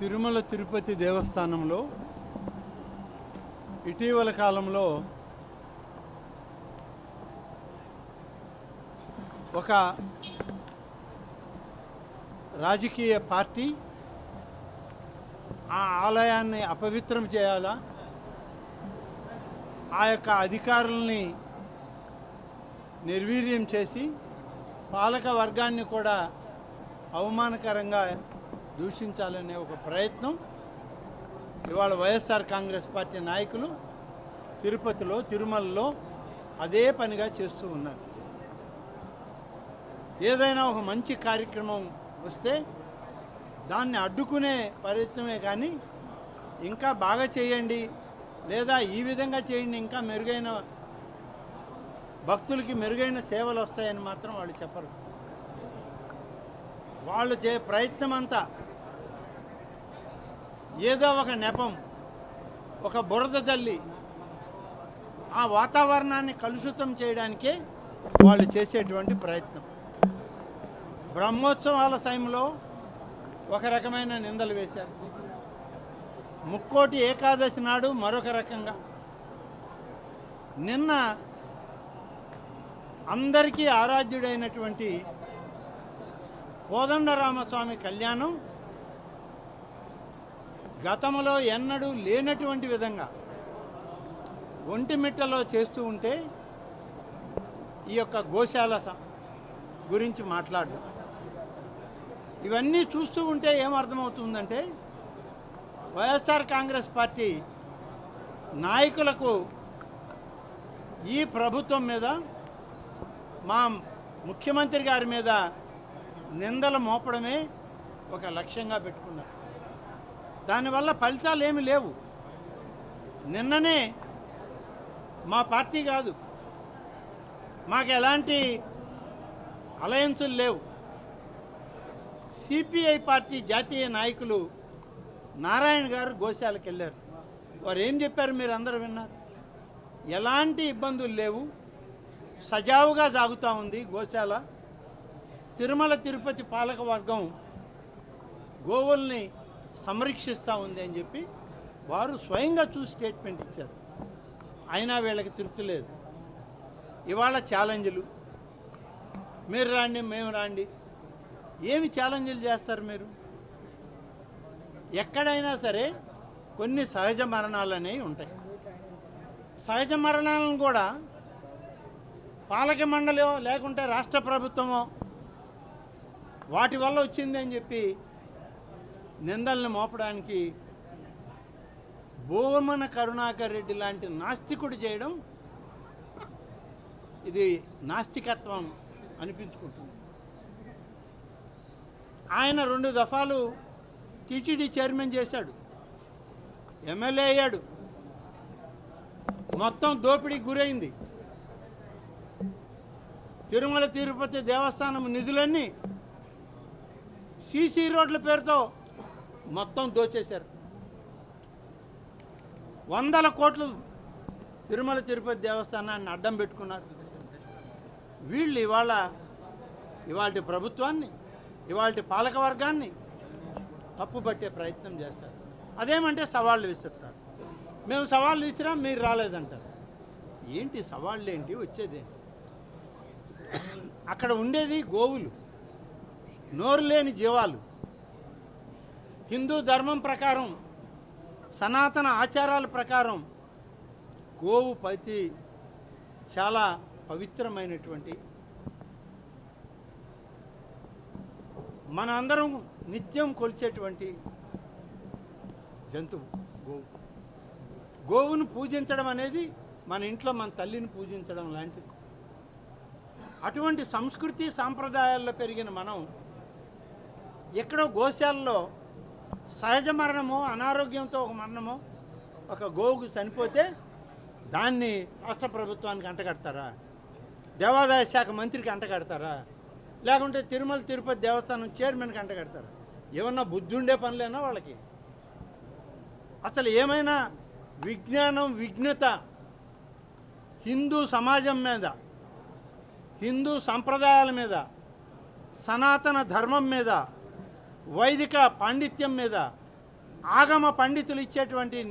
తిరుమల తిరుపతి దేవస్థానంలో ఇటీవల కాలంలో ఒక రాజకీయ పార్టీ ఆ ఆలయాన్ని అపవిత్రం చేయాలా? ఆ యొక్క అధికారుల్ని నిర్వీర్యం చేసి పాలక వర్గాన్ని కూడా అవమానకరంగా దూషించాలనే ఒక ప్రయత్నం ఇవాళ వైఎస్ఆర్ కాంగ్రెస్ పార్టీ నాయకులు తిరుపతిలో తిరుమలలో అదే పనిగా చేస్తూ ఉన్నారు. ఏదైనా ఒక మంచి కార్యక్రమం వస్తే దాన్ని అడ్డుకునే ప్రయత్నమే కానీ ఇంకా బాగా చేయండి లేదా ఈ విధంగా చేయండి ఇంకా మెరుగైన భక్తులకి మెరుగైన సేవలు వస్తాయని మాత్రం వాళ్ళు చెప్పరు. వాళ్ళు చే ప్రయత్నం అంతా ఏదో ఒక నెపం ఒక బురద జల్లి ఆ వాతావరణాన్ని కలుషితం చేయడానికే వాళ్ళు చేసేటువంటి ప్రయత్నం. బ్రహ్మోత్సవాల సమయంలో ఒక రకమైన నిందలు వేశారు. ముక్కోటి ఏకాదశి నాడు మరొక రకంగా. నిన్న అందరికీ ఆరాధ్యుడైనటువంటి కోదండరామస్వామి కళ్యాణం గతంలో ఎన్నడూ లేనటువంటి విధంగా ఒంటిమిట్టలో చేస్తూ ఉంటే ఈ యొక్క గోశాల స- గురించి మాట్లాడడం. ఇవన్నీ చూస్తూ ఉంటే ఏమర్థమవుతుందంటే వైఎస్ఆర్ కాంగ్రెస్ పార్టీ నాయకులకు ఈ ప్రభుత్వం మీద మా ముఖ్యమంత్రి గారి మీద నిందలు మోపడమే ఒక లక్ష్యంగా పెట్టుకున్నారు. దానివల్ల ఫలితాలు ఏమి లేవు. నిన్ననే మా పార్టీ కాదు. మాకు ఎలాంటి అలయన్సులు లేవు. సిపిఐ పార్టీ జాతీయ నాయకులు నారాయణ గారు గోశాలకు వెళ్ళారు. వారు ఏం చెప్పారు మీరు అందరూ విన్నారు. ఎలాంటి ఇబ్బందులు లేవు. సజావుగా సాగుతూ ఉంది గోశాల. తిరుమల తిరుపతి పాలకవర్గం గోవుల్ని సంరక్షిస్తూ ఉంది అని చెప్పి వారు స్వయంగా చూసి స్టేట్మెంట్ ఇచ్చారు. అయినా వీళ్ళకి తృప్తి లేదు. ఇవాళ ఛాలెంజ్లు. మీరు రాండి మేము రాండి. ఏమి ఛాలెంజ్లు చేస్తారు మీరు? ఎక్కడైనా సరే కొన్ని సహజ మరణాలు అనేవి ఉంటాయి. సహజ మరణాలను కూడా పాలక మండలియో లేకుంటే రాష్ట్ర ప్రభుత్వమో వాటి వల్ల వచ్చిందని చెప్పి నిందల్ని మోపడానికి భూమన కరుణాకర్ రెడ్డి లాంటి నాస్తికుడు చేయడం ఇది నాస్తికత్వం అనిపించుకుంటుంది. ఆయన రెండు దఫాలు టీటీడీ చైర్మన్ చేశాడు. ఎమ్మెల్యే అయ్యాడు. మొత్తం దోపిడీకి గురైంది. తిరుమల తిరుపతి దేవస్థానం నిధులన్నీ సీసీ రోడ్ల పేరుతో మొత్తం దోచేశారు. వందల కోట్లు తిరుమల తిరుపతి దేవస్థానాన్ని అడ్డం పెట్టుకున్నారు. వీళ్ళు ఇవాళ ఇవాళ ప్రభుత్వాన్ని ఇవాళ పాలకవర్గాన్ని తప్పుపట్టే ప్రయత్నం చేస్తారు. అదేమంటే సవాళ్ళు విసురుతారు. మేము సవాళ్ళు విసిరాం మీరు రాలేదంటారు. ఏంటి సవాళ్ళు ఏంటి? వచ్చేదేంటి అక్కడ ఉండేది గోవులు. నోరు లేని జీవాలు. హిందూ ధర్మం ప్రకారం సనాతన ఆచారాల ప్రకారం గోవు పతి చాలా పవిత్రమైనటువంటి మన అందరం నిత్యం కొలిచేటువంటి జంతువు గోవు. గోవును పూజించడం అనేది మన ఇంట్లో మన తల్లిని పూజించడం లాంటిది. అటువంటి సంస్కృతి సాంప్రదాయాల్లో పెరిగిన మనం ఎక్కడో గోశాలలో సహజ మరణము అనారోగ్యంతో ఒక మరణము ఒక గోవుకు చనిపోతే దాన్ని రాష్ట్ర ప్రభుత్వానికి అంటగడతారా? దేవాదాయ శాఖ మంత్రికి అంటగడతారా? లేకుంటే తిరుమల తిరుపతి దేవస్థానం చైర్మన్కి అంటగడతారా? ఏమన్నా బుద్ధి ఉండే పనులేనా వాళ్ళకి? అసలు ఏమైనా విజ్ఞానం విఘ్నత హిందూ సమాజం మీద హిందూ సంప్రదాయాల మీద సనాతన ధర్మం మీద వైదిక పాండిత్యం మీద ఆగమ పండితులు ఇచ్చేటువంటి